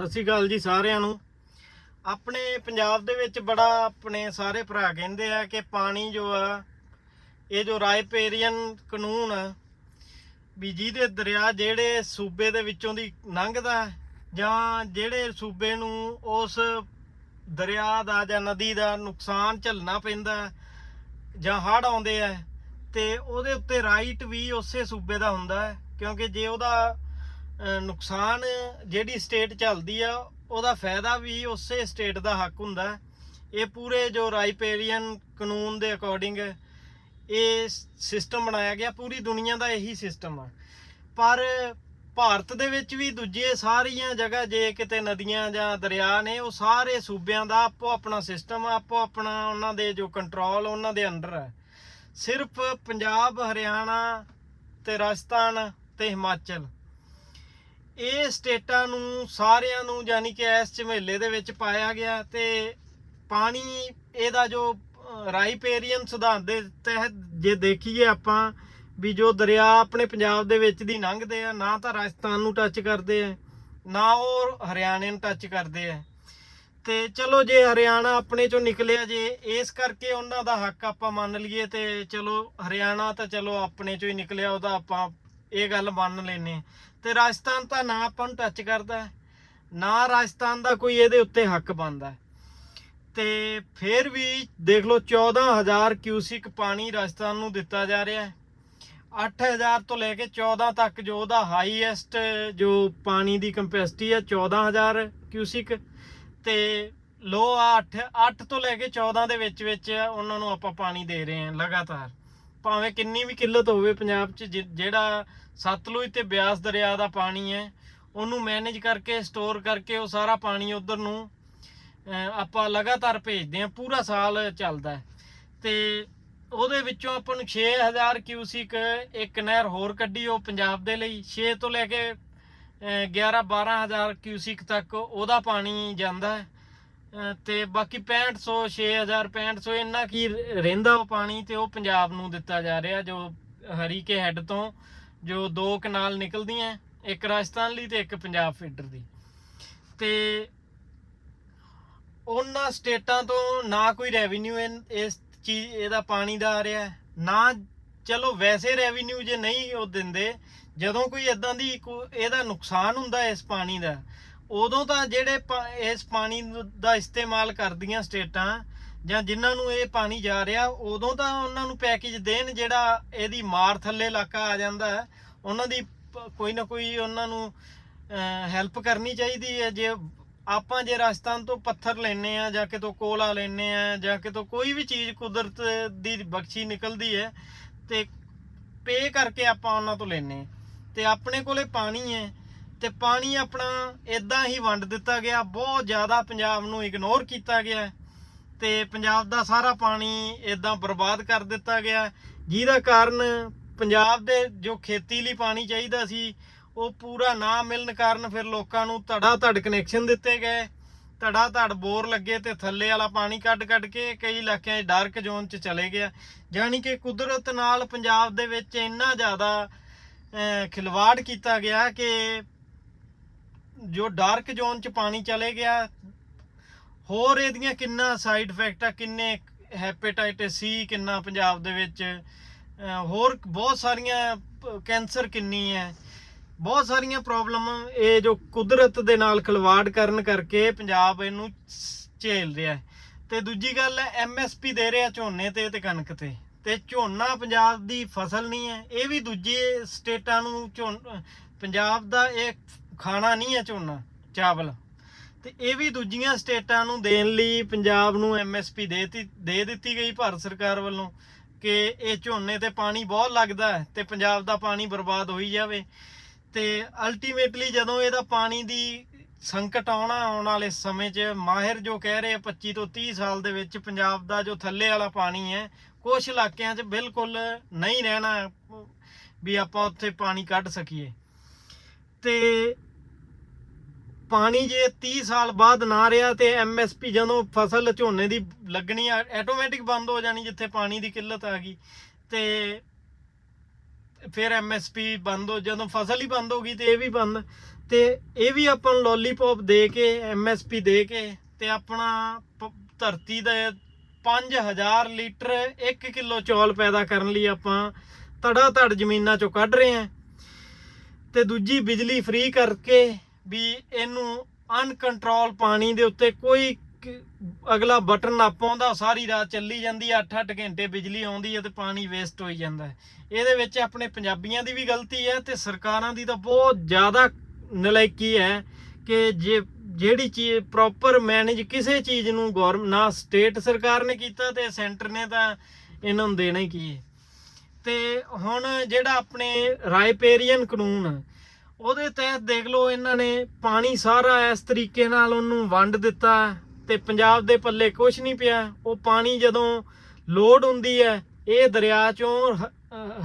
ਸਤਿ ਸ਼੍ਰੀ ਅਕਾਲ ਜੀ ਸਾਰਿਆਂ ਨੂੰ। ਆਪਣੇ ਪੰਜਾਬ ਦੇ ਵਿੱਚ ਬੜਾ ਆਪਣੇ ਸਾਰੇ ਭਰਾ ਕਹਿੰਦੇ ਆ ਕਿ ਪਾਣੀ ਜੋ ਆ, ਇਹ ਜੋ ਰਾਇਪੇਰੀਅਨ ਕਾਨੂੰਨ ਆ, ਵੀ ਜਿਹਦੇ ਦਰਿਆ ਜਿਹੜੇ ਸੂਬੇ ਦੇ ਵਿੱਚੋਂ ਦੀ ਲੰਘਦਾ ਜਾਂ ਜਿਹੜੇ ਸੂਬੇ ਨੂੰ ਉਸ ਦਰਿਆ ਦਾ ਜਾਂ ਨਦੀ ਦਾ ਨੁਕਸਾਨ ਝੱਲਣਾ ਪੈਂਦਾ ਜਾਂ ਹੜ੍ਹ ਆਉਂਦੇ ਆ, ਤੇ ਉਹਦੇ ਉੱਤੇ ਰਾਈਟ ਵੀ ਉਸੇ ਸੂਬੇ ਦਾ ਹੁੰਦਾ ਹੈ, ਕਿਉਂਕਿ ਜੇ ਉਹਦਾ ਨੁਕਸਾਨ ਜਿਹੜੀ ਸਟੇਟ ਚੱਲਦੀ ਆ, ਉਹਦਾ ਫਾਇਦਾ ਵੀ ਉਸੇ ਸਟੇਟ ਦਾ ਹੱਕ ਹੁੰਦਾ। ਇਹ ਪੂਰੇ ਜੋ ਰਾਈਪੇਰੀਅਨ ਕਾਨੂੰਨ ਦੇ ਅਕੋਰਡਿੰਗ ਇਹ ਸਿਸਟਮ ਬਣਾਇਆ ਗਿਆ, ਪੂਰੀ ਦੁਨੀਆ ਦਾ ਇਹੀ ਸਿਸਟਮ ਆ। ਪਰ ਭਾਰਤ ਦੇ ਵਿੱਚ ਵੀ ਦੂਜੇ ਸਾਰੀਆਂ ਜਗ੍ਹਾ ਜੇ ਕਿਤੇ ਨਦੀਆਂ ਜਾਂ ਦਰਿਆ ਨੇ, ਉਹ ਸਾਰੇ ਸੂਬਿਆਂ ਦਾ ਆਪੋ ਆਪਣਾ ਸਿਸਟਮ ਆ, ਆਪੋ ਆਪਣਾ ਉਹਨਾਂ ਦੇ ਜੋ ਕੰਟਰੋਲ ਉਹਨਾਂ ਦੇ ਅੰਡਰ ਹੈ ਸਿਰਫ ਪੰਜਾਬ, ਹਰਿਆਣਾ ਤੇ ਰਾਜਸਥਾਨ ਤੇ ਹਿਮਾਚਲ ਇਹ ਸਟੇਟਾਂ ਨੂੰ, ਸਾਰਿਆਂ ਨੂੰ ਯਾਨੀ ਕਿ ਇਸ ਝਮੇਲੇ ਦੇ ਵਿੱਚ ਪਾਇਆ ਗਿਆ ਤੇ ਪਾਣੀ ਇਹਦਾ ਜੋ ਰਾਈਪੇਰੀਅਨ ਸਿਧਾਂਤ ਦੇ ਤਹਿਤ ਜੇ ਦੇਖੀਏ ਆਪਾਂ ਵੀ ਜੋ ਦਰਿਆ ਆਪਣੇ ਪੰਜਾਬ ਦੇ ਵਿੱਚ ਦੀ ਲੰਘਦੇ ਆ, ਨਾ ਤਾਂ ਰਾਜਸਥਾਨ ਨੂੰ ਟੱਚ ਕਰਦੇ ਆ, ਨਾ ਉਹ ਹਰਿਆਣੇ ਨੂੰ ਟੱਚ ਕਰਦੇ ਆ। ਤੇ ਚਲੋ ਜੇ ਹਰਿਆਣਾ ਆਪਣੇ ਚੋਂ ਨਿਕਲਿਆ ਜੇ, ਇਸ ਕਰਕੇ ਉਹਨਾਂ ਦਾ ਹੱਕ ਆਪਾਂ ਮੰਨ ਲਈਏ ਤੇ ਚਲੋ ਹਰਿਆਣਾ ਤਾਂ ਚਲੋ ਆਪਣੇ ਚੋਂ ਹੀ ਨਿਕਲਿਆ, ਉਹਦਾ ਆਪਾਂ ਇਹ ਗੱਲ ਮੰਨ ਲੈਨੇ ਤੇ ਰਾਜਸਥਾਨ ਤਾਂ ਨਾ ਆਪਾਂ ਨੂੰ ਟੱਚ ਕਰਦਾ ਨਾ ਰਾਜਸਥਾਨ ਦਾ ਕੋਈ ਇਹਦੇ ਉੱਤੇ ਹੱਕ ਬਣਦਾ ਹੈ। ਤੇ ਫਿਰ ਵੀ ਦੇਖ ਲਓ 14000 ਕਿਊਸਿਕ ਪਾਣੀ ਰਾਜਸਥਾਨ ਨੂੰ ਦਿੱਤਾ ਜਾ ਰਿਹਾ ਹੈ। 8000 ਤੋਂ ਲੈ ਕੇ 14 ਤੱਕ ਜੋ ਉਹਦਾ ਹਾਈਐਸਟ ਜੋ ਪਾਣੀ ਦੀ ਕੰਪੈਸਿਟੀ ਹੈ 14000 ਕਿਊਸਿਕ ਤੇ ਲੋ 8 8 ਤੋਂ ਲੈ ਕੇ 14 ਦੇ ਵਿੱਚ ਵਿੱਚ ਉਹਨਾਂ ਨੂੰ ਆਪਾਂ ਪਾਣੀ ਦੇ ਰਹੇ ਹਾਂ, ਲਗਾਤਾਰ। ਭਾਵੇਂ ਕਿੰਨੀ ਵੀ ਕਿੱਲਤ ਹੋਵੇ ਪੰਜਾਬ 'ਚ, ਜਿ- ਜਿਹੜਾ ਸਤਲੁਜ ਤੇ ਬਿਆਸ ਦਰਿਆ ਦਾ ਪਾਣੀ ਹੈ, ਉਹਨੂੰ ਮੈਨੇਜ ਕਰਕੇ ਸਟੋਰ ਕਰਕੇ ਉਹ ਸਾਰਾ ਪਾਣੀ ਉਧਰ ਨੂੰ ਆਪਾਂ ਲਗਾਤਾਰ ਭੇਜਦੇ ਹਾਂ, ਪੂਰਾ ਸਾਲ ਚੱਲਦਾ ਹੈ। ਤੇ ਉਹਦੇ ਵਿੱਚੋਂ ਆਪਾਂ ਨੂੰ 6000 ਕਿਊਸਿਕ ਇੱਕ ਨਹਿਰ ਹੋਰ ਕੱਢੀ ਉਹ ਪੰਜਾਬ ਦੇ ਲਈ। 6 ਤੋਂ ਲੈ ਕੇ 11 12000 ਕਿਊਸਿਕ ਤੱਕ ਉਹਦਾ ਪਾਣੀ ਜਾਂਦਾ ਹੈ। ਤੇ ਬਾਕੀ 6500 6000 6500 ਇੰਨਾ ਕੀ ਰਹਿੰਦਾ ਉਹ ਪਾਣੀ ਤੇ ਉਹ ਪੰਜਾਬ ਨੂੰ ਦਿੱਤਾ ਜਾ ਰਿਹਾ ਜੋ ਹਰੀਕੇ ਹੈੱਡ ਤੋਂ ਜੋ ਦੋ ਕਨਾਲ ਨਿਕਲਦੀਆਂ, ਇੱਕ ਰਾਜਸਥਾਨ ਲਈ ਤੇ ਇੱਕ ਪੰਜਾਬ ਫੀਡਰ ਦੀ। ਤੇ ਉਹਨਾਂ ਸਟੇਟਾਂ ਤੋਂ ਨਾ ਕੋਈ ਰੈਵਨਿਊ ਇਸ ਚੀਜ਼ ਇਹਦਾ ਪਾਣੀ ਦਾ ਆ ਰਿਹਾ, ਨਾ ਚਲੋ ਵੈਸੇ ਰੈਵਨਿਊ ਜੇ ਨਹੀਂ ਉਹ ਦਿੰਦੇ, ਜਦੋਂ ਕੋਈ ਇਦਾਂ ਦੀ ਕੋ- ਇਹਦਾ ਨੁਕਸਾਨ ਹੁੰਦਾ ਇਸ ਪਾਣੀ ਦਾ ਉਦੋਂ ਤਾਂ ਜਿਹੜੇ ਪਾ- ਇਸ ਪਾਣੀ ਦਾ ਇਸਤੇਮਾਲ ਕਰਦੀਆਂ ਸਟੇਟਾਂ ਜਾਂ ਜਿਨ੍ਹਾਂ ਨੂੰ ਇਹ ਪਾਣੀ ਜਾ ਰਿਹਾ, ਉਦੋਂ ਤਾਂ ਉਹਨਾਂ ਨੂੰ ਪੈਕੇਜ ਦੇਣ ਜਿਹੜਾ ਇਹਦੀ ਮਾਰ ਥੱਲੇ ਇਲਾਕਾ ਆ ਜਾਂਦਾ ਉਹਨਾਂ ਦੀ ਪ- ਕੋਈ ਨਾ ਕੋਈ ਉਹਨਾਂ ਨੂੰ ਹੈਲਪ ਕਰਨੀ ਚਾਹੀਦੀ ਹੈ। ਜੇ ਆਪਾਂ ਜੇ ਰਾਜਸਥਾਨ ਤੋਂ ਪੱਥਰ ਲੈਨੇ ਆ ਜਾਂ ਕਿਤੋਂ ਕੋਲਾ ਲੈਨੇ ਆ ਜਾਂ ਕਿਤੋਂ ਕੋਈ ਵੀ ਚੀਜ਼ ਕੁਦਰਤ ਦੀ ਬਖਸ਼ੀ ਨਿਕਲਦੀ ਹੈ ਤੇ ਪੇ ਕਰਕੇ ਆਪਾਂ ਉਹਨਾਂ ਤੋਂ ਲੈਨੇ ਤੇ ਆਪਣੇ ਕੋਲੇ ਪਾਣੀ ਹੈ ਤੇ ਪਾਣੀ ਆਪਣਾ ਇਦਾਂ ਹੀ ਵੰਡ ਦਿੱਤਾ ਗਿਆ, ਬਹੁਤ ਜ਼ਿਆਦਾ ਪੰਜਾਬ ਨੂੰ ਇਗਨੋਰ ਕੀਤਾ ਗਿਆ ਹੈ ਤੇ ਪੰਜਾਬ ਦਾ ਸਾਰਾ ਪਾਣੀ ਇਦਾਂ ਬਰਬਾਦ ਕਰ ਦਿੱਤਾ ਗਿਆ। ਜਿਹਦਾ ਕਾਰਨ ਪੰਜਾਬ ਦੇ ਜੋ ਖੇਤੀ ਲਈ ਪਾਣੀ ਚਾਹੀਦਾ ਸੀ, ਉਹ ਪੂਰਾ ਨਾ ਮਿਲਣ ਕਾਰਨ ਫਿਰ ਲੋਕਾਂ ਨੂੰ ਧੜਾ ਧੜ ਕਨੈਕਸ਼ਨ ਦਿੱਤੇ ਗਏ। ਧੜਾ ਧੜ ਬੋਰ ਲੱਗੇ ਤੇ ਥੱਲੇ ਵਾਲਾ ਪਾਣੀ ਕੱਢ ਕੱਢ ਕੇ ਕਈ ਇਲਾਕਿਆਂ 'ਚ ਡਾਰਕ ਜ਼ੋਨ 'ਚ ਚਲੇ ਗਿਆ। ਯਾਨੀ ਕਿ ਕੁਦਰਤ ਨਾਲ ਪੰਜਾਬ ਦੇ ਵਿੱਚ ਇੰਨਾ ਜ਼ਿਆਦਾ ਖਿਲਵਾੜ ਕੀਤਾ ਗਿਆ ਕਿ ਜੋ ਡਾਰਕ ਜ਼ੋਨ 'ਚ ਪਾਣੀ ਚਲੇ ਗਿਆ, ਹੋਰ ਇਹਦੀਆਂ ਕਿੰਨਾ ਸਾਈਡ ਇਫੈਕਟ ਆ, ਕਿੰਨੇ ਹੈਪੇਟਾਈਟਿਸ ਸੀ ਕਿੰਨਾ ਪੰਜਾਬ ਦੇ ਵਿੱਚ ਹੋਰ ਬਹੁਤ ਸਾਰੀਆਂ ਕੈਂਸਰ ਕਿੰਨੀ ਹੈ, ਬਹੁਤ ਸਾਰੀਆਂ ਪ੍ਰੋਬਲਮ ਇਹ ਜੋ ਕੁਦਰਤ ਦੇ ਨਾਲ ਖਿਲਵਾੜ ਕਰਨ ਕਰਕੇ ਪੰਜਾਬ ਇਹਨੂੰ ਝੇਲ ਰਿਹਾ ਹੈ। ਤੇ ਦੂਜੀ ਗੱਲ ਹੈ ਐਮਐਸਪੀ ਦੇ ਰਿਹਾ ਝੋਨੇ ਤੇ ਤੇ ਕਣਕ ਤੇ ਤੇ ਝੋਨਾ ਪੰਜਾਬ ਦੀ ਫਸਲ ਨਹੀਂ ਹੈ, ਇਹ ਵੀ ਦੂਜੇ ਸਟੇਟਾਂ ਨੂੰ ਝੋਨ ਪੰਜਾਬ ਦਾ ਇਹ ਖਾਣਾ ਨਹੀਂ ਹੈ ਝੋਨਾ, ਚਾਵਲ। ਤੇ ਇਹ ਵੀ ਦੂਜੀਆਂ ਸਟੇਟਾਂ ਨੂੰ ਦੇਣ ਲਈ ਪੰਜਾਬ ਨੂੰ ਐਮਐਸਪੀ ਦੇਤੀ ਦੇ ਦਿੱਤੀ ਗਈ ਭਾਰਤ ਸਰਕਾਰ ਵੱਲੋਂ ਕਿ ਇਹ ਝੋਨੇ ਤੇ ਪਾਣੀ ਬਹੁਤ ਲੱਗਦਾ ਹੈ ਤੇ ਪੰਜਾਬ ਦਾ ਪਾਣੀ ਬਰਬਾਦ ਹੋਈ ਜਾਵੇ। ਤੇ ਅਲਟੀਮੇਟਲੀ ਜਦੋਂ ਇਹਦਾ ਪਾਣੀ ਦੀ ਸੰਕਟ ਆਉਣਾ ਆਉਣ ਵਾਲੇ ਸਮੇਂ 'ਚ ਮਾਹਿਰ ਜੋ ਕਹਿ ਰਹੇ ਆ 25 ਤੋਂ 30 ਸਾਲ ਦੇ ਵਿੱਚ ਪੰਜਾਬ ਦਾ ਜੋ ਥੱਲੇ ਵਾਲਾ ਪਾਣੀ ਹੈ ਕੁਝ ਇਲਾਕਿਆਂ 'ਚ ਬਿਲਕੁਲ ਨਹੀਂ ਰਹਿਣਾ ਵੀ ਆਪਾਂ ਉੱਥੇ ਪਾਣੀ ਕੱਢ ਸਕੀਏ। ਤੇ ਪਾਣੀ ਜੇ 30 ਸਾਲ ਬਾਅਦ ਨਾ ਰਿਹਾ ਤੇ ਐਮਐਸਪੀ ਜਦੋਂ ਫਸਲ ਝੋਨੇ ਦੀ ਲੱਗਣੀ ਆਟੋਮੈਟਿਕ ਬੰਦ ਹੋ ਜਾਣੀ ਜਿੱਥੇ ਪਾਣੀ ਦੀ ਕਿੱਲਤ ਆ ਗਈ। ਤੇ ਫਿਰ ਐਮਐਸਪੀ ਬੰਦ ਹੋ, ਜਦੋਂ ਫਸਲ ਹੀ ਬੰਦ ਹੋ ਗਈ ਤੇ ਇਹ ਵੀ ਬੰਦ। ਤੇ ਇਹ ਵੀ ਆਪਾਂ ਨੂੰ ਲੋਲੀਪੌਪ ਦੇ ਕੇ ਐਮਐਸਪੀ ਦੇ ਕੇ ਤੇ ਆਪਣਾ ਪ- ਧਰਤੀ ਦੇ 5000 ਲੀਟਰ 1 ਕਿਲੋ ਚੌਲ ਪੈਦਾ ਕਰਨ ਲਈ ਆਪਾਂ ਧੜਾ ਧੜ ਜ਼ਮੀਨਾਂ ਚੋਂ ਕੱਢ ਰਹੇ ਹਾਂ। ਤੇ ਦੂਜੀ ਬਿਜਲੀ ਫ੍ਰੀ ਕਰਕੇ ਵੀ ਇਹਨੂੰ ਅਨਕੰਟਰੋਲ ਪਾਣੀ ਦੇ ਉੱਤੇ ਕੋਈ ਅਗਲਾ ਬਟਨ ਨਾ ਪਾਉਂਦਾ, ਸਾਰੀ ਰਾਤ ਚੱਲੀ ਜਾਂਦੀ ਹੈ 8-8 ਘੰਟੇ ਬਿਜਲੀ ਆਉਂਦੀ ਹੈ ਤੇ ਪਾਣੀ ਵੇਸਟ ਹੋਈ ਜਾਂਦਾ ਹੈ। ਇਹਦੇ ਵਿੱਚ ਆਪਣੇ ਪੰਜਾਬੀਆਂ ਦੀ ਵੀ ਗਲਤੀ ਹੈ ਤੇ ਸਰਕਾਰਾਂ ਦੀ ਤਾਂ ਬਹੁਤ ਜ਼ਿਆਦਾ ਨਲਾਇਕੀ ਹੈ ਕਿ ਜੇ ਜਿਹੜੀ ਚੀਜ਼ ਪ੍ਰੋਪਰ ਮੈਨੇਜ ਕਿਸੇ ਚੀਜ਼ ਨੂੰ ਗੌਰਮ, ਨਾ ਸਟੇਟ ਸਰਕਾਰ ਨੇ ਕੀਤਾ ਤੇ ਸੈਂਟਰ ਨੇ ਤਾਂ ਇਹਨਾਂ ਨੂੰ ਦੇਣਾ ਹੀ ਕੀ ਹੈ। ਤੇ ਹੁਣ ਜਿਹੜਾ ਆਪਣੇ ਰਾਇਪੇਰੀਅਨ ਕਾਨੂੰਨ ਉਹਦੇ ਤਹਿਤ ਦੇਖ ਲਓ ਇਹਨਾਂ ਨੇ ਪਾਣੀ ਸਾਰਾ ਇਸ ਤਰੀਕੇ ਨਾਲ ਉਹਨੂੰ ਵੰਡ ਦਿੱਤਾ ਤੇ ਪੰਜਾਬ ਦੇ ਪੱਲੇ ਕੁਝ ਨਹੀਂ ਪਿਆ। ਉਹ ਪਾਣੀ ਜਦੋਂ ਲੋਡ ਹੁੰਦੀ ਹੈ, ਇਹ ਦਰਿਆ ਚੋਂ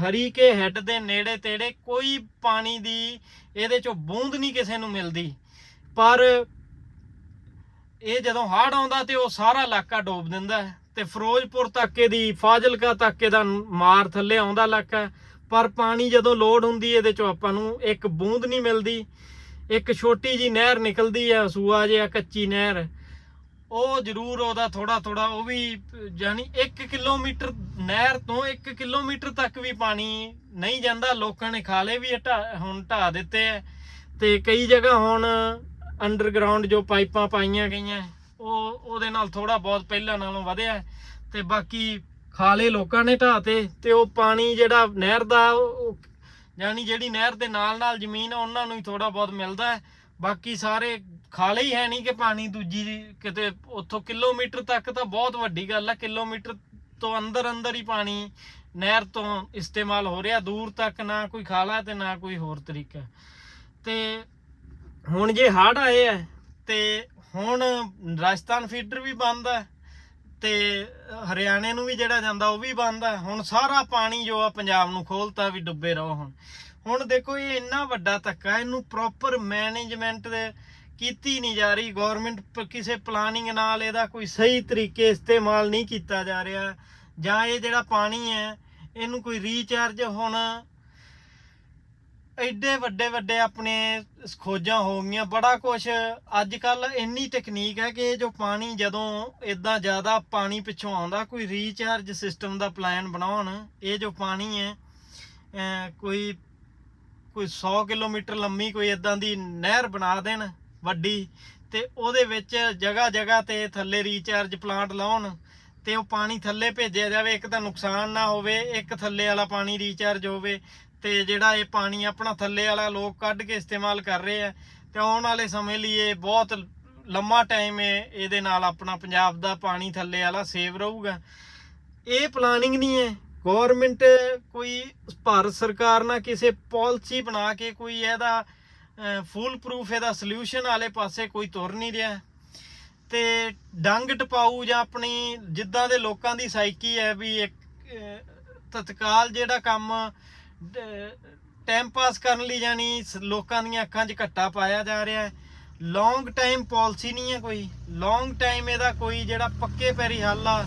ਹਰੀ ਕੇ ਹੈੱਡ ਦੇ ਨੇੜੇ ਤੇੜੇ ਕੋਈ ਪਾਣੀ ਦੀ ਇਹਦੇ ਚੋਂ ਬੂੰਦ ਨਹੀਂ ਕਿਸੇ ਨੂੰ ਮਿਲਦੀ। ਪਰ ਇਹ ਜਦੋਂ ਹੜ੍ਹ ਆਉਂਦਾ ਤੇ ਉਹ ਸਾਰਾ ਇਲਾਕਾ ਡੋਬ ਦਿੰਦਾ ਹੈ ਤੇ ਫਿਰੋਜ਼ਪੁਰ ਤੱਕ ਇਹਦੀ, ਫਾਜ਼ਿਲਕਾ ਤੱਕ ਦਾ ਮਾਰ ਥੱਲੇ ਆਉਂਦਾ ਇਲਾਕਾ ਪਰ ਪਾਣੀ ਜਦੋਂ ਲੋਡ ਹੁੰਦੀ ਇਹਦੇ ਚੋਂ ਆਪਾਂ ਨੂੰ ਇੱਕ ਬੂੰਦ ਨਹੀਂ ਮਿਲਦੀ। ਇੱਕ ਛੋਟੀ ਜੀ ਨਹਿਰ ਨਿਕਲਦੀ ਹੈ ਸੂਆ ਜਿਹਾ, ਕੱਚੀ ਨਹਿਰ। ਉਹ ਜ਼ਰੂਰ ਉਹਦਾ ਥੋੜਾ ਥੋੜਾ ਉਹ ਵੀ ਯਾਨੀ 1 ਕਿਲੋਮੀਟਰ ਨਹਿਰ ਤੋਂ 1 ਕਿਲੋਮੀਟਰ ਤੱਕ ਵੀ ਪਾਣੀ ਨਹੀਂ ਜਾਂਦਾ। ਲੋਕਾਂ ਨੇ ਖਾਲੇ ਵੀ ਹਟਾ ਹੁਣ ਢਾ ਦਿੱਤੇ ਐ ਤੇ ਕਈ ਜਗ੍ਹਾ ਹੁਣ ਅੰਡਰਗਰਾਉਂਡ ਜੋ ਪਾਈਪਾਂ ਪਾਈਆਂ ਗਈਆਂ, ਉਹ ਉਹਦੇ ਨਾਲ ਥੋੜਾ ਬਹੁਤ ਪਹਿਲਾਂ ਨਾਲੋਂ ਵਧਿਆ। ਹੈ। ਤੇ ਬਾਕੀ ਖਾਲੇ ਲੋਕਾਂ ਨੇ ਢਾਤੇ ਤੇ ਉਹ ਪਾਣੀ ਜਿਹੜਾ ਨਹਿਰ ਦਾ ਉਹ ਯਾਨੀ ਜਿਹੜੀ ਨਹਿਰ ਦੇ ਨਾਲ ਨਾਲ ਜ਼ਮੀਨ ਉਹਨਾਂ ਨੂੰ ਹੀ ਥੋੜਾ ਬਹੁਤ ਮਿਲਦਾ ਹੈ। ਬਾਕੀ ਸਾਰੇ ਖਾਲੇ ਹੀ ਹੈ ਨਹੀਂ ਕਿ ਪਾਣੀ ਦੂਜੀ ਕਿਤੇ ਉੱਥੋਂ ਕਿਲੋਮੀਟਰ ਤੱਕ ਤਾਂ ਬਹੁਤ ਵੱਡੀ ਗੱਲ ਹੈ ਕਿਲੋਮੀਟਰ ਤੋਂ ਅੰਦਰ ਅੰਦਰ ਹੀ ਪਾਣੀ ਨਹਿਰ ਤੋਂ ਇਸਤੇਮਾਲ ਹੋ ਰਿਹਾ, ਦੂਰ ਤੱਕ ਨਾ ਕੋਈ ਖਾਲਾ ਤੇ ਨਾ ਕੋਈ ਹੋਰ ਤਰੀਕਾ। ਤੇ ਹੁਣ ਜੇ ਹੜ੍ਹ ਆਏ ਆ, ਤੇ ਹੁਣ ਰਾਜਸਥਾਨ ਫੀਡਰ ਵੀ ਬੰਦ ਹੈ ਤੇ ਹਰਿਆਣੇ ਨੂੰ ਵੀ ਜਿਹੜਾ ਜਾਂਦਾ ਉਹ ਵੀ ਬੰਦ ਹੈ ਹੁਣ ਸਾਰਾ ਪਾਣੀ ਜੋ ਆ ਪੰਜਾਬ ਨੂੰ ਖੋਲਤਾ ਵੀ ਡੁੱਬੇ ਰਹੋ ਹੁਣ। ਹੁਣ ਦੇਖੋ ਇਹ ਇੰਨਾ ਵੱਡਾ ਧੱਕਾ, ਇਹਨੂੰ ਪ੍ਰੋਪਰ ਮੈਨੇਜਮੈਂਟ ਦੇ ਕੀਤੀ ਨਹੀਂ ਜਾ ਰਹੀ। ਗਵਰਨਮੈਂਟ ਕਿਸੇ ਪਲਾਨਿੰਗ ਨਾਲ ਇਹਦਾ ਕੋਈ ਸਹੀ ਤਰੀਕੇ ਇਸਤੇਮਾਲ ਨਹੀਂ ਕੀਤਾ ਜਾ ਰਿਹਾ। ਜਾਂ ਇਹ ਜਿਹੜਾ ਪਾਣੀ ਹੈ, ਇਹਨੂੰ ਕੋਈ ਰੀਚਾਰਜ ਹੁਣ ਐਡੇ ਵੱਡੇ ਵੱਡੇ ਆਪਣੇ ਖੋਜਾਂ ਹੋ ਗਈਆਂ, ਬੜਾ ਕੁਝ ਅੱਜ ਕੱਲ ਇੰਨੀ ਤਕਨੀਕ ਹੈ ਕਿ ਇਹ ਜੋ ਪਾਣੀ ਜਦੋਂ ਇਦਾਂ ਜ਼ਿਆਦਾ ਪਾਣੀ ਪਿੱਛੋਂ ਆਉਂਦਾ, ਕੋਈ ਰੀਚਾਰਜ ਸਿਸਟਮ ਦਾ ਪਲਾਨ ਬਣਾਉਣ, ਇਹ ਜੋ ਪਾਣੀ ਹੈ ਕੋਈ ਕੋਈ 100 ਕਿਲੋਮੀਟਰ ਲੰਮੀ ਕੋਈ ਇਦਾਂ ਦੀ ਨਹਿਰ ਬਣਾ ਦੇਣ ਵੱਡੀ ਤੇ ਉਹਦੇ ਵਿੱਚ ਜਗ੍ਹਾ ਜਗ੍ਹਾ ਤੇ ਥੱਲੇ ਰੀਚਾਰਜ ਪਲਾਂਟ ਲਾਉਣ ਤੇ ਉਹ ਪਾਣੀ ਥੱਲੇ ਭੇਜਿਆ ਜਾਵੇ, ਇੱਕ ਤਾਂ ਨੁਕਸਾਨ ਨਾ ਹੋਵੇ, ਇੱਕ ਥੱਲੇ ਵਾਲਾ ਪਾਣੀ ਰੀਚਾਰਜ ਹੋਵੇ। ਤੇ ਜਿਹੜਾ ਇਹ ਪਾਣੀ ਆਪਣਾ ਥੱਲੇ ਵਾਲਾ ਲੋਕ ਕੱਢ ਕੇ ਇਸਤੇਮਾਲ ਕਰ ਰਹੇ ਆ, ਤੇ ਆਉਣ ਵਾਲੇ ਸਮੇਂ ਲਈ ਇਹ ਬਹੁਤ ਲੰਮਾ ਟਾਈਮ ਹੈ ਇਹਦੇ ਨਾਲ ਆਪਣਾ ਪੰਜਾਬ ਦਾ ਪਾਣੀ ਥੱਲੇ ਵਾਲਾ ਸੇਵ ਰਹੂਗਾ। ਇਹ ਪਲਾਨਿੰਗ ਨਹੀਂ ਹੈ। ਗਵਰਨਮੈਂਟ ਕੋਈ ਭਾਰਤ ਸਰਕਾਰ ਨਾਲ ਕਿਸੇ ਪਾਲਿਸੀ ਬਣਾ ਕੇ ਕੋਈ ਇਹਦਾ ਫੁੱਲ ਪ੍ਰੂਫ ਇਹਦਾ ਸੋਲੂਸ਼ਨ ਵਾਲੇ ਪਾਸੇ ਕੋਈ ਤੁਰ ਨਹੀਂ ਰਿਹਾ। ਤੇ ਡੰਗ ਟਪਾਊ ਜਾਂ ਆਪਣੀ ਜਿੱਦਾਂ ਦੇ ਲੋਕਾਂ ਦੀ ਸਾਈਕੀ ਹੈ ਵੀ ਇੱਕ ਤਤਕਾਲ ਜਿਹੜਾ ਕੰਮ ਟਾਈਮ ਪਾਸ ਕਰਨ ਲਈ ਜਾਨੀ ਸ- ਲੋਕਾਂ ਦੀਆਂ ਅੱਖਾਂ 'ਚ ਘੱਟਾ ਪਾਇਆ ਜਾ ਰਿਹਾ ਹੈ। ਲੌਂਗ ਟਾਈਮ ਪਾਲਿਸੀ ਨਹੀਂ ਹੈ ਕੋਈ। ਲੌਂਗ ਟਾਈਮ ਇਹਦਾ ਕੋਈ ਜਿਹੜਾ ਪੱਕੇ ਪੈਰੀ ਹੱਲ ਆ,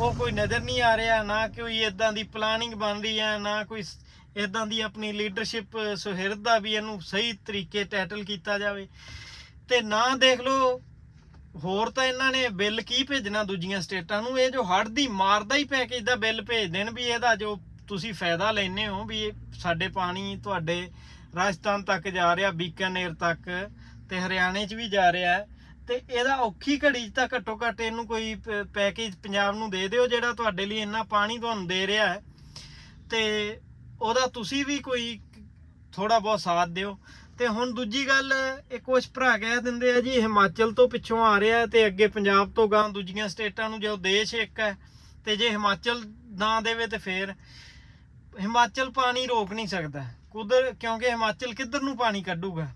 ਉਹ ਕੋਈ ਨਜ਼ਰ ਨਹੀਂ ਆ ਰਿਹਾ। ਨਾ ਕੋਈ ਇਦਾਂ ਦੀ ਪਲਾਨਿੰਗ ਬਣ ਰਹੀ ਹੈ, ਨਾ ਕੋਈ ਇਦਾਂ ਦੀ ਆਪਣੀ ਲੀਡਰਸ਼ਿਪ ਸੁਹਿਰਦ ਦਾ ਵੀ ਇਹਨੂੰ ਸਹੀ ਤਰੀਕੇ ਟੈਟਲ ਕੀਤਾ ਜਾਵੇ। ਤੇ ਨਾ ਦੇਖ ਲਓ, ਹੋਰ ਤਾਂ ਇਹਨਾਂ ਨੇ ਬਿੱਲ ਕੀ ਭੇਜਣਾ ਦੂਜੀਆਂ ਸਟੇਟਾਂ ਨੂੰ? ਇਹ ਜੋ ਹੜ੍ਹ ਦੀ ਮਾਰਦਾ ਹੀ ਪੈਕੇਜ ਦਾ ਬਿੱਲ ਭੇਜ ਦੇਣ ਵੀ ਇਹਦਾ ਜੋ ਤੁਸੀਂ ਫਾਇਦਾ ਲੈਨੇ ਹੋ ਵੀ ਸਾਡੇ ਪਾਣੀ ਤੁਹਾਡੇ ਰਾਜਸਥਾਨ ਤੱਕ ਜਾ ਰਿਹਾ, ਬੀਕਾਨੇਰ ਤੱਕ ਤੇ ਹਰਿਆਣੇ 'ਚ ਵੀ ਜਾ ਰਿਹਾ ਹੈ। ਤੇ ਇਹਦਾ ਔਖੀ ਘੜੀ 'ਚ ਤਾਂ ਘੱਟੋ ਘੱਟ ਇਹਨੂੰ ਕੋਈ ਪੈਕੇਜ ਪੰਜਾਬ ਨੂੰ ਦੇ ਦਿਓ ਜਿਹੜਾ ਤੁਹਾਡੇ ਲਈ ਇੰਨਾ ਪਾਣੀ ਤੁਹਾਨੂੰ ਦੇ ਰਿਹਾ ਹੈ। ਤੇ ਉਹਦਾ ਤੁਸੀਂ ਵੀ ਕੋਈ ਥੋੜਾ ਬਹੁਤ ਸਾਥ ਦਿਓ। ਤੇ ਹੁਣ ਦੂਜੀ ਗੱਲ, ਇਹ ਕੁਝ ਭਰਾ ਕਹਿ ਦਿੰਦੇ ਆ ਜੀ, ਹਿਮਾਚਲ ਤੋਂ ਪਿੱਛੋਂ ਆ ਰਿਹਾ ਤੇ ਅੱਗੇ ਪੰਜਾਬ ਤੋਂ ਗਾਂ ਦੂਜੀਆਂ ਸਟੇਟਾਂ ਨੂੰ ਜੋ ਦੇਸ਼ ਇੱਕ ਹੈ ਤੇ ਜੇ ਹਿਮਾਚਲ ਨਾ ਦੇਵੇ ਤੇ ਫੇਰ ਹਿਮਾਚਲ ਪਾਣੀ ਰੋਕ ਨਹੀਂ ਸਕਦਾ। ਕੁਦਰ, ਕਿਉਂਕਿ ਹਿਮਾਚਲ ਕਿੱਧਰ ਨੂੰ ਪਾਣੀ ਕੱਢੂਗਾ?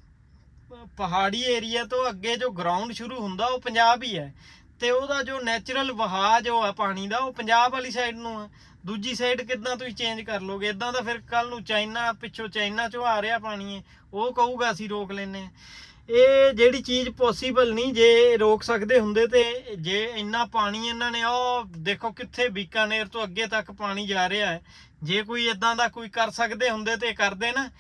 ਪਹਾੜੀ ਏਰੀਆ ਤੋਂ ਅੱਗੇ ਜੋ ਗਰਾਊਂਡ ਸ਼ੁਰੂ ਹੁੰਦਾ, ਉਹ ਪੰਜਾਬ ਹੀ ਹੈ। ਤੇ ਉਹਦਾ ਜੋ ਨੈਚੁਰਲ ਵਹਾਅ ਜੋ ਆ ਪਾਣੀ ਦਾ, ਉਹ ਪੰਜਾਬ ਵਾਲੀ ਸਾਈਡ ਨੂੰ ਆ। ਦੂਜੀ ਸਾਈਡ ਕਿੱਦਾਂ ਤੁਸੀਂ ਚੇਂਜ ਕਰ ਲੋਗੇ? ਇਦਾਂ ਤਾਂ ਫਿਰ ਕੱਲ ਨੂੰ ਚਾਈਨਾ, ਪਿੱਛੋਂ ਚਾਈਨਾ ਚੋਂ ਆ ਰਿਹਾ ਪਾਣੀ ਉਹ ਕਹੂਗਾ, ਅਸੀਂ ਰੋਕ ਲੈਨੇ ਆ ਇਹ ਜਿਹੜੀ ਚੀਜ਼ ਪੋਸੀਬਲ ਨਹੀਂ, ਜੇ ਰੋਕ ਸਕਦੇ ਹੁੰਦੇ ਤੇ ਜੇ ਇੰਨਾ ਪਾਣੀ ਇਹਨਾਂ ਨੇ, ਉਹ ਦੇਖੋ ਕਿੱਥੇ ਬੀਕਾਨੇਰ ਤੋਂ ਅੱਗੇ ਤੱਕ ਪਾਣੀ ਜਾ ਰਿਹਾ ਹੈ। ਜੇ ਕੋਈ ਇਦਾਂ ਦਾ ਕੋਈ ਕਰ ਸਕਦੇ ਹੁੰਦੇ ਤੇ ਕਰਦੇ ਨਾ।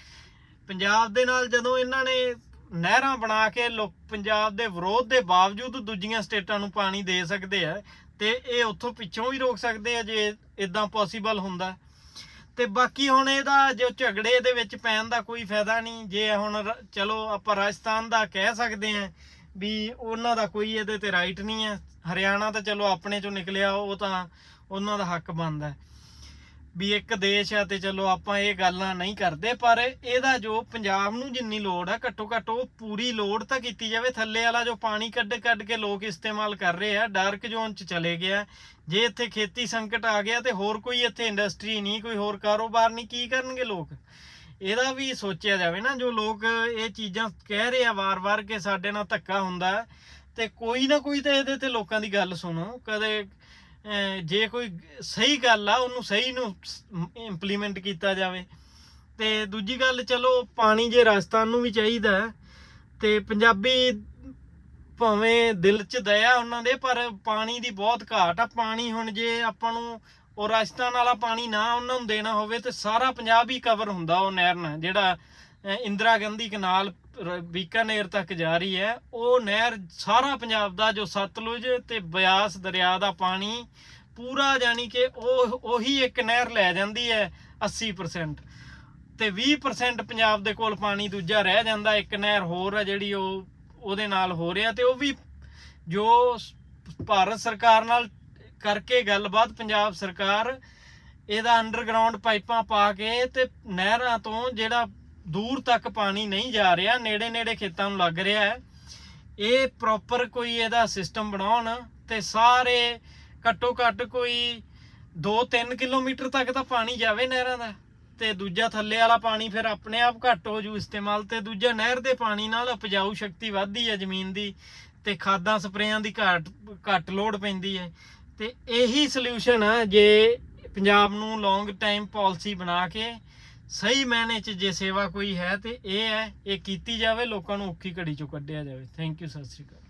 ਪੰਜਾਬ ਦੇ ਨਾਲ ਜਦੋਂ ਇਹਨਾਂ ਨੇ ਨਹਿਰਾਂ ਬਣਾ ਕੇ ਲੋਕ ਪੰਜਾਬ ਦੇ ਵਿਰੋਧ ਦੇ ਬਾਵਜੂਦ ਦੂਜੀਆਂ ਸਟੇਟਾਂ ਨੂੰ ਪਾਣੀ ਦੇ ਸਕਦੇ ਆ, ਤੇ ਇਹ ਉੱਥੋਂ ਪਿੱਛੋਂ ਵੀ ਰੋਕ ਸਕਦੇ ਆ ਜੇ ਇਦਾਂ ਪੋਸੀਬਲ ਹੁੰਦਾ। ਤੇ ਬਾਕੀ ਹੁਣ ਇਹਦਾ ਜੋ ਝਗੜੇ ਦੇ ਵਿੱਚ ਪੈਣ ਦਾ ਕੋਈ ਫਾਇਦਾ ਨਹੀਂ। ਜੇ ਹੁਣ ਰ- ਚਲੋ ਆਪਾਂ ਰਾਜਸਥਾਨ ਦਾ ਕਹਿ ਸਕਦੇ ਆ ਵੀ ਉਹਨਾਂ ਦਾ ਕੋਈ ਇਹਦੇ ਤੇ ਰਾਈਟ ਨਹੀਂ ਹੈ ਹਰਿਆਣਾ ਤਾਂ ਚਲੋ ਆਪਣੇ ਚੋਂ ਨਿਕਲਿਆ, ਉਹ ਤਾਂ ਉਹਨਾਂ ਦਾ ਹੱਕ ਬਣਦਾ। ਵੀ ਇੱਕ ਦੇਸ਼ ਆ ਤੇ ਚਲੋ ਆਪਾਂ ਇਹ ਗੱਲਾਂ ਨਹੀਂ ਕਰਦੇ ਪਰ ਇਹਦਾ ਜੋ ਪੰਜਾਬ ਨੂੰ ਜਿੰਨੀ ਲੋੜ ਆ ਘੱਟੋ ਘੱਟ ਉਹ ਪੂਰੀ ਲੋੜ ਤਾਂ ਕੀਤੀ ਜਾਵੇ। ਥੱਲੇ ਵਾਲਾ ਜੋ ਪਾਣੀ ਕੱਢ ਕੱਢ ਕੇ ਲੋਕ ਇਸਤੇਮਾਲ ਕਰ ਰਹੇ ਆ ਡਾਰਕ ਜ਼ੋਨ ਚ ਚਲੇ ਗਿਆ। ਜੇ ਇੱਥੇ ਖੇਤੀ ਸੰਕਟ ਆ ਗਿਆ ਤੇ ਹੋਰ ਕੋਈ ਇੱਥੇ ਇੰਡਸਟਰੀ ਨਹੀਂ ਕੋਈ ਹੋਰ ਕਾਰੋਬਾਰ ਨਹੀਂ ਕੀ ਕਰਨਗੇ ਲੋਕ? ਇਹਦਾ ਵੀ ਸੋਚਿਆ ਜਾਵੇ ਨਾ ਜੋ ਲੋਕ ਇਹ ਚੀਜ਼ਾਂ ਕਹਿ ਰਹੇ ਆ ਵਾਰ-ਵਾਰ ਕਿ ਸਾਡੇ ਨਾਲ ਧੱਕਾ ਹੁੰਦਾ ਹੈ, ਤੇ ਕੋਈ ਨਾ ਕੋਈ ਤਾਂ ਇਹਦੇ ਤੇ ਲੋਕਾਂ ਦੀ ਗੱਲ ਸੁਣੋ। ਕਦੇ ਜੇ ਕੋਈ ਸਹੀ ਗੱਲ ਆ ਉਹਨੂੰ ਸਹੀ ਨੂੰ ਇੰਪਲੀਮੈਂਟ ਕੀਤਾ ਜਾਵੇ। ਤੇ ਦੂਜੀ ਗੱਲ ਚਲੋ ਪਾਣੀ ਜੇ ਰਾਜਸਥਾਨ ਨੂੰ ਵੀ ਚਾਹੀਦਾ ਹੈ, ਤੇ ਪੰਜਾਬੀ ਭਾਵੇਂ ਦਿਲ 'ਚ ਦਇਆ ਉਹਨਾਂ ਦੇ ਪਰ ਪਾਣੀ ਦੀ ਬਹੁਤ ਘਾਟ ਆ। ਪਾਣੀ ਹੁਣ ਜੇ ਆਪਾਂ ਨੂੰ ਉਹ ਰਾਜਸਥਾਨ ਵਾਲਾ ਪਾਣੀ ਨਾ ਉਹਨਾਂ ਨੂੰ ਦੇਣਾ ਹੋਵੇ ਤੇ ਸਾਰਾ ਪੰਜਾਬ ਹੀ ਕਵਰ ਹੁੰਦਾ ਉਹ ਨਹਿਰ ਨਾਲ ਜਿਹੜਾ ਇੰਦਰਾ ਗਾਂਧੀ ਕਨਾਲ ਰ- ਬੀਕਾਨੇਰ ਤੱਕ ਜਾ ਰਹੀ ਹੈ। ਉਹ ਨਹਿਰ ਸਾਰਾ ਪੰਜਾਬ ਦਾ, ਜੋ ਸਤਲੁਜ ਤੇ ਬਿਆਸ ਦਰਿਆ ਦਾ ਪਾਣੀ, ਪੂਰਾ ਜਾਨੀ ਕਿ ਉਹ, ਉਹੀ ਇੱਕ ਨਹਿਰ ਲੈ ਜਾਂਦੀ ਹੈ 80% ਤੇ 20% ਪੰਜਾਬ ਦੇ ਕੋਲ ਪਾਣੀ ਦੂਜਾ ਰਹਿ ਜਾਂਦਾ, ਇੱਕ ਨਹਿਰ ਹੋਰ ਆ ਜਿਹੜੀ ਉਹ, ਉਹਦੇ ਨਾਲ ਹੋ ਰਿਹਾ ਤੇ ਉਹ ਵੀ ਜੋ ਭਾਰਤ ਸਰਕਾਰ ਨਾਲ ਕਰਕੇ ਗੱਲਬਾਤ, ਪੰਜਾਬ ਸਰਕਾਰ ਇਹਦਾ ਅੰਡਰਗਰਾਉਂਡ ਪਾਈਪਾਂ ਪਾ ਕੇ ਤੇ ਨਹਿਰਾਂ ਤੋਂ ਜਿਹੜਾ ਦੂਰ ਤੱਕ ਪਾਣੀ ਨਹੀਂ ਜਾ ਰਿਹਾ, ਨੇੜੇ ਨੇੜੇ ਖੇਤਾਂ ਨੂੰ ਲੱਗ ਰਿਹਾ ਹੈ। ਇਹ ਪ੍ਰੋਪਰ ਕੋਈ ਇਹਦਾ ਸਿਸਟਮ ਬਣਾਉਣ ਤੇ ਸਾਰੇ ਘੱਟੋ ਘੱਟ ਕੋਈ 2-3 ਕਿਲੋਮੀਟਰ ਤੱਕ ਤਾਂ ਪਾਣੀ ਜਾਵੇ ਨਹਿਰਾਂ ਦਾ। ਤੇ ਦੂਜਾ ਥੱਲੇ ਵਾਲਾ ਪਾਣੀ ਫਿਰ ਆਪਣੇ ਆਪ ਘੱਟ ਹੋ ਜੂ ਇਸਤੇਮਾਲ ਤੇ ਦੂਜਾ ਨਹਿਰ ਦੇ ਪਾਣੀ ਨਾਲ ਉਪਜਾਊ ਸ਼ਕਤੀ ਵੱਧਦੀ ਹੈ ਜ਼ਮੀਨ ਦੀ ਤੇ ਖਾਦਾਂ ਸਪਰੇਆਂ ਦੀ ਘਾਟ, ਘੱਟ ਲੋੜ ਪੈਂਦੀ ਹੈ। ਤੇ ਇਹੀ ਸੋਲੂਸ਼ਨ ਆ ਜੇ ਪੰਜਾਬ ਨੂੰ ਲੌਂਗ ਟਾਈਮ ਪਾਲਿਸੀ ਬਣਾ ਕੇ ਸਹੀ ਮਾਇਨੇ 'ਚ ਜੇ ਸੇਵਾ ਕੋਈ ਹੈ ਤੇ ਇਹ ਹੈ, ਇਹ ਕੀਤੀ ਜਾਵੇ, ਲੋਕਾਂ ਨੂੰ ਔਖੀ ਘੜੀ ਚੋਂ ਕੱਢਿਆ ਜਾਵੇ। ਥੈਂਕ ਯੂ ਸਤਿ ਸ਼੍ਰੀ ਅਕਾਲ।